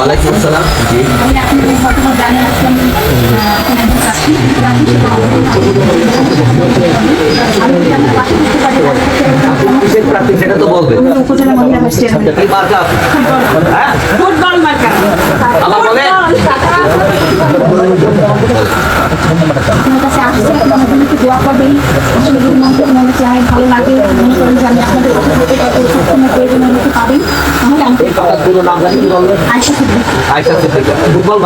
ওয়ালাইকুম আসসালাম। জি। আমি আপনাদের ঘটনা জানি আসলাম সেটা তো বলবে। উপজেলা মহিলা মার্কা। হ্যাঁ। ফুটবল মার্কা আবার বলে আপনার কাছে আসছে আমার জন্য একটু দোয়া করবেন আসলে যদি মনে মনে চায় ভালো লাগে মনে করেন যে আমি আপনাদের কথা বলতে পারব সবসময় প্রয়োজন হলে একটু পাবেন। তাহলে পুরো নাম জানি কি বলবেন? আয়সা সিদ্দিক। আয়সা সিদ্দিকা। ফুটবল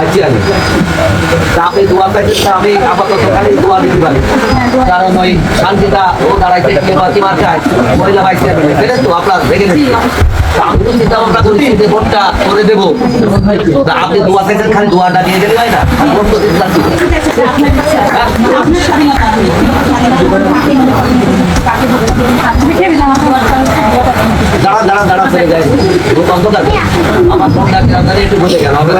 আচ্ছা আপনি দোয়া চাইছেন আমি আপাতত খালি দোয়া দিতে পারি। কারণ ওই শান্তিটা ও দাঁড়াইছে কে বাকি মার্কায় মহিলা ভাইস চেয়ারম্যান সেটা তো আপনার দেখে নিচ্ছি তো চিন্তা ভাবনা করছি যে ভোটটা করে দেবো। আপনি দোয়া চাইছেন খালি দোয়াটা নিয়ে গেলে হয় না? ভোট তো দিতে চাচ্ছি। চলে যায় ভোট অন্ধকার। আমার একটু বলে গেল আমি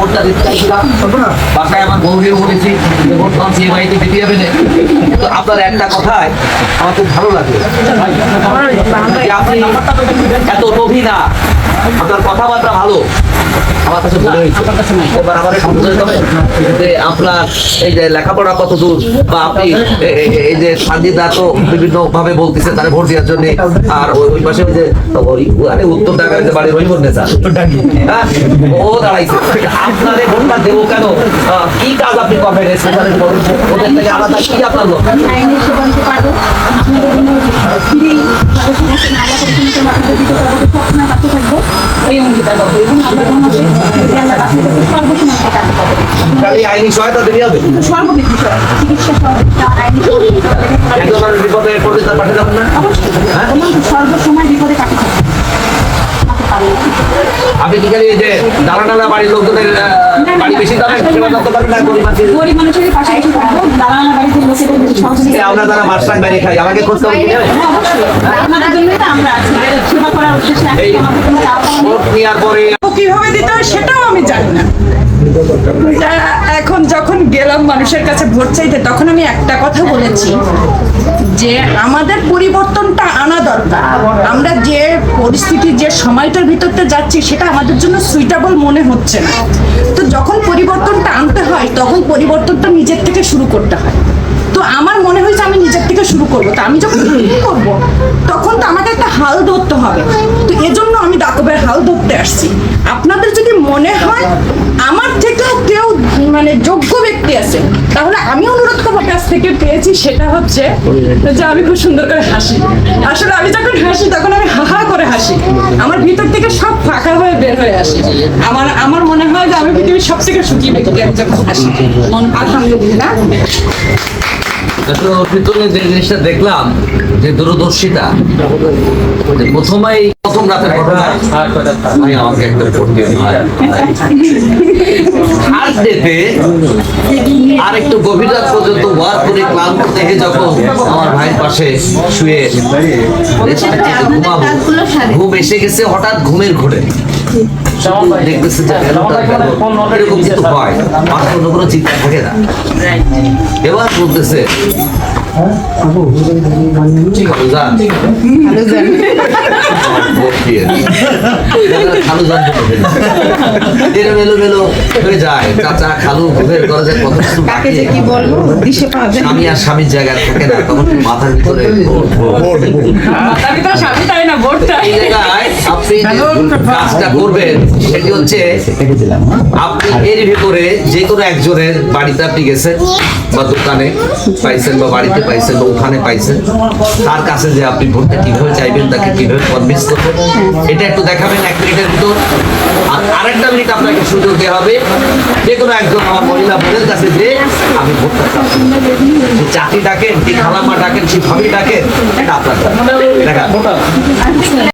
ভোটটা দিতে চাইছিলাম। বাসায় আমার বলেছি যে ভোট পাচ্ছি এই বাড়িতে দিতে যাবে না। কিন্তু আপনার একটা কথায় আমার খুব ভালো লাগে। আপনি এত লোভী না। আপনার কথাবার্তা ভালো। আমার কাছে হয়েছে। এবার আমার একটু হবে। যে আপনার এই যে লেখাপড়া কত দূর বা আপনি এই যে সাজিদা তো বিভিন্ন ভাবে বলতেছে তারা ভোট দেওয়ার জন্য। আর ওই পাশে ওই যে আরে উত্তর ঢাকার যে বাড়ির হ্যাঁ ও দাঁড়াইছে। আপনারে ভোটটা দেবো কেন? কি কাজ আপনি ওদের থেকে আলাদা কি আপনার লোক? সবসময় থাকব এই অঙ্গীকার করব এবং আমরা সর্বসময় আইনি সহায়তা হবে কিন্তু সর্ববিধ বিষয় চিকিৎসা আইনি বিপদে তার যাবেন না? অবশ্যই। হ্যাঁ? সর্বসময় বিপদে কাটে থাকবে আপনি কি খালি যে দাঁড়া বাড়ির লোকজনের বাড়ি বেশি দামে সেবা করতে পারবেন না গরিব মানুষের? পাশে এসে থাকব দাঁড়ানো বাড়িতে লোকেদের বেশি আমরা যারা বাসায় বাইরে খাই আমাকে খোঁজ খবর নিয়ে অবশ্যই আপনাদের জন্যই তো আমরা আছি সেবা করার উদ্দেশ্যে আমাদের কোনো চাওয়া পাওয়া নেই। ভোট নেওয়ার পরে কীভাবে দিতে হয় সেটাও আমি জানি না এখন যখন গেলাম মানুষের কাছে ভোট চাইতে তখন আমি একটা কথা বলেছি যে আমাদের পরিবর্তনটা আনা দরকার আমরা যে পরিস্থিতি সময়টার ভিতরতে যাচ্ছি, সেটা আমাদের জন্য সুইটেবল মনে হচ্ছে না। তো যখন পরিবর্তনটা আনতে হয়, তখন পরিবর্তনটা নিজের থেকে শুরু করতে হয়। তো আমার মনে হয়েছে আমি নিজের থেকে শুরু করব। তো আমি যখন শুরু করব, তখন তো আমাকে একটা হাল ধরতে হবে। তো এজন্য আমি দাকবের হাল ধরতে আসছি। আপনাদের যদি মনে হয় আমার থেকেও কেউ মানে যোগ্য ব্যক্তি আছে, তাহলে আমি অনুরোধ করব কাছ থেকে পেয়েছি, সেটা হচ্ছে যে আমি খুব সুন্দর করে হাসি। আসলে আমি যখন হাসি, তখন আমি করে হাসি। আমার ভিতর থেকে সব ফাঁকা হয়ে বের হয়ে আসে। আমার আমার মনে হয় যে আমি পৃথিবীর সব থেকে সুখী ব্যক্তি একজন হাসি। আলহামদুলিল্লাহ। ভিতরে যে জিনিসটা দেখলাম যে দূরদর্শিতা প্রথমেই প্রথম রাতের ঘটনা আমাকে একটা দিয়ে আর একটু গভীর রাত পর্যন্ত ওয়ার করে ক্লান্ত দেহে যখন আমার ভাইয়ের পাশে শুয়ে ঘুমাবো ঘুম এসে গেছে হঠাৎ ঘুমের ঘোরে। দেখতেছে যে এরকম কিন্তু হয় মাথার মধ্যে কোনো চিন্তা থাকে না। এবার বলতেছে হয়ে। স্বামী আর স্বামীর জায়গায় থাকে না তখন মাথার ভিতরে আপনি কাজটা করবেন সেটি হচ্ছে আপনি এর ভিতরে যে কোনো একজনের বাড়িতে আপনি গেছেন বা দোকানে পাইছেন বা বাড়িতে পাইছেন বা ওখানে পাইছে। তার কাছে যে আপনি ভোটটা কীভাবে চাইবেন, তাকে কীভাবে কনভিন্স করবেন, এটা একটু দেখাবেন এক মিনিটের ভিতর। আর আরেকটা মিনিট আপনাকে সুযোগ দেওয়া হবে, যে কোনো একজন আমার মহিলা বোনের কাছে যে আমি ভোটটা চাচ্ছি। চাকরি ডাকেন, যে খালামা ডাকেন কি ভাবি ডাকেন, এটা আপনার দেখা